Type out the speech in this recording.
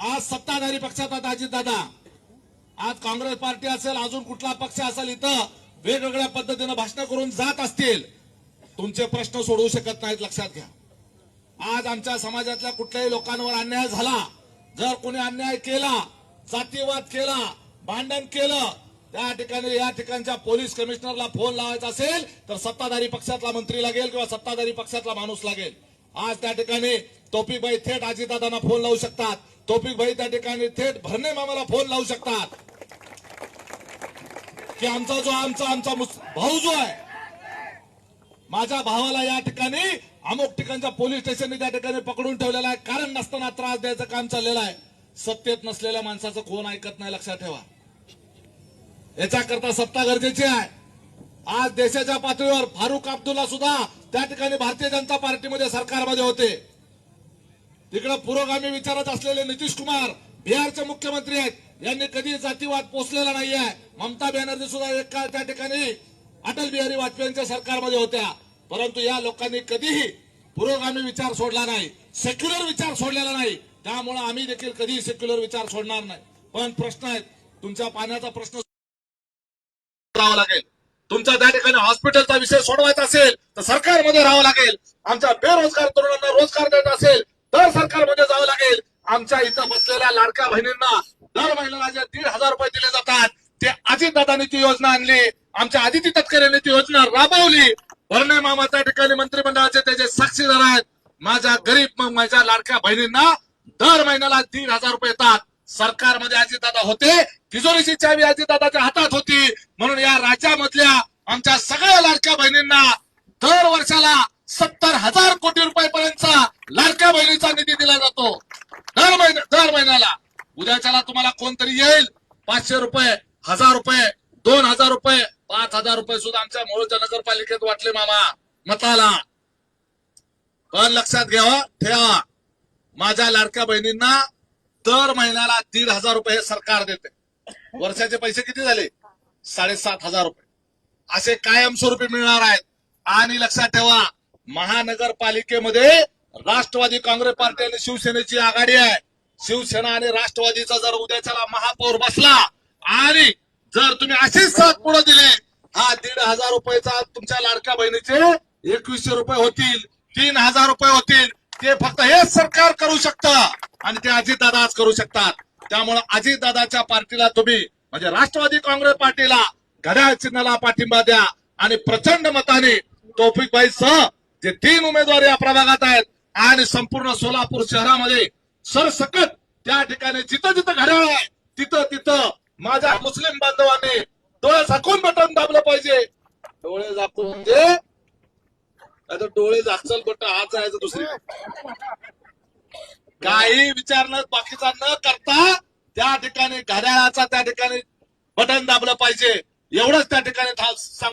आज सत्ताधारी पक्षात आता अजितदादा आज काँग्रेस पार्टी असेल अजून कुठला पक्ष असेल इथं वेगवेगळ्या पद्धतीनं भाषण करून जात असतील. तुमचे प्रश्न सोडवू शकत नाहीत लक्षात घ्या. आज आमच्या समाजातल्या कुठल्याही लोकांवर अन्याय झाला जर कोणी अन्याय केला जातीवाद केला भांडण केलं त्या ठिकाणी या ठिकाणच्या पोलीस कमिशनरला फोन लावायचा असेल तर सत्ताधारी पक्षातला मंत्री लागेल किंवा सत्ताधारी पक्षातला माणूस लागेल. आज त्या ठिकाणी टोपीबाई थेट अजितदादांना फोन लावू शकतात. तोपिकबाई त्या ठिकाणी थेट भरणे मामाला फोन लावू शकतात. की आमचा जो आमचा आमचा भाऊ जो आहे माझ्या भावाला या ठिकाणी अमुक ठिकाणच्या पोलीस स्टेशनने त्या ठिकाणी पकडून ठेवलेला आहे. कारण नसताना त्रास द्यायचं काम चाललेलं आहे. सत्तेत नसलेल्या माणसाचं कोण ऐकत नाही लक्षात ठेवा. याच्याकरता सत्ता गरजेची आहे. आज देशाच्या पातळीवर फारुख अब्दुल्ला सुद्धा त्या ठिकाणी भारतीय जनता पार्टीमध्ये सरकारमध्ये होते. तिकडे पुरोगामी विचारत असलेले नितीश कुमार बिहारचे मुख्यमंत्री आहेत. यांनी कधी जातीवाद पोचलेला नाहीये. ममता बॅनर्जी सुद्धा एक काळ त्या ठिकाणी अटल बिहारी वाजपेयींच्या सरकारमध्ये होत्या. परंतु या लोकांनी कधीही पुरोगामी विचार सोडला नाही. सेक्युलर विचार सोडलेला नाही. त्यामुळे आम्ही देखील कधीही सेक्युलर विचार सोडणार नाही. पण प्रश्न आहेत. तुमच्या पाण्याचा प्रश्न राहावं लागेल. तुमचा त्या ठिकाणी हॉस्पिटलचा विषय सोडवायचा असेल तर सरकारमध्ये राहावं लागेल. आमच्या बेरोजगार तरुणांना रोजगार द्यायचा असेल तर सरकारमध्ये जावं लागेल. आमच्या इथं बसलेल्या लाडक्या बहिणींना दर महिन्याला जे दीड हजार रुपये दिले जातात ते अजितदादांनी ती योजना आणली. आमच्या आदिती तटकरेंनी ती योजना राबवली. भरणे मामा त्या ठिकाणी मंत्रिमंडळाचे त्याचे साक्षीदार आहेत. माझ्या गरीब माझ्या लाडक्या बहिणींना दर महिन्याला दीड हजार रुपये येतात. सरकारमध्ये अजितदादा होते. तिजोरीची चावी अजितदादाच्या हातात होती. म्हणून या राज्यामधल्या आमच्या सगळ्या लाडक्या बहिणींना दर वर्षाला सत्तर हजार कोटी रुपयापर्यंतचा लाडक्या बहिणीचा निधी दिला जातो. दर महिन्या दर महिन्याला. उद्याच्याला तुम्हाला कोणतरी येईल. पाचशे रुपये हजार रुपये दोन हजार रुपये पाच हजार रुपये सुद्धा आमच्या मोहोळच्या नगरपालिकेत वाटले मामा. मताला. पण लक्षात घ्यावा ठेवा. माझ्या लाडक्या बहिणींना दर महिन्याला दीड हजार रुपये हे सरकार देते. वर्षाचे पैसे किती झाले? साडेसात हजार रुपये. असे कायमस्वरूपी मिळणार आहेत. आणि लक्षात ठेवा महानगरपालिकेमध्ये राष्ट्रवादी काँग्रेस पार्टी आणि शिवसेनेची आघाडी आहे. शिवसेना आणि राष्ट्रवादीचा जर उद्याच्याला महापौर बसला आणि जर तुम्ही अशीच साथ पुढे दिली हा दीड हजार रुपयेचा तुमच्या लाडक्या बहिणीचे एकवीसशे रुपये होतील तीन हजार रुपये होतील. ते फक्त हेच सरकार करू शकतं आणि ते अजितदादा आज करू शकतात. त्यामुळे अजितदादाच्या पार्टीला तुम्ही म्हणजे राष्ट्रवादी काँग्रेस पार्टीला घड्याळ चिन्हाला पाठिंबा द्या आणि प्रचंड मताने तौफिकबाई सह जे तीन उमेदवार या प्रभागात आहेत आणि संपूर्ण सोलापूर शहरामध्ये सरसकट त्या ठिकाणी जिथं जिथं घड्याळ आहे तिथं तिथं माझ्या मुस्लिम बांधवांनी डोळे झाकून बटन दाबलं पाहिजे. डोळे झाकून म्हणजे? आता डोळे झाकचल बटन हाच आहे दुसरी काही विचारणं बाकीचा न करता त्या ठिकाणी घड्याळाचा त्या ठिकाणी बटन दाबलं पाहिजे. एवढंच त्या ठिकाणी सांग-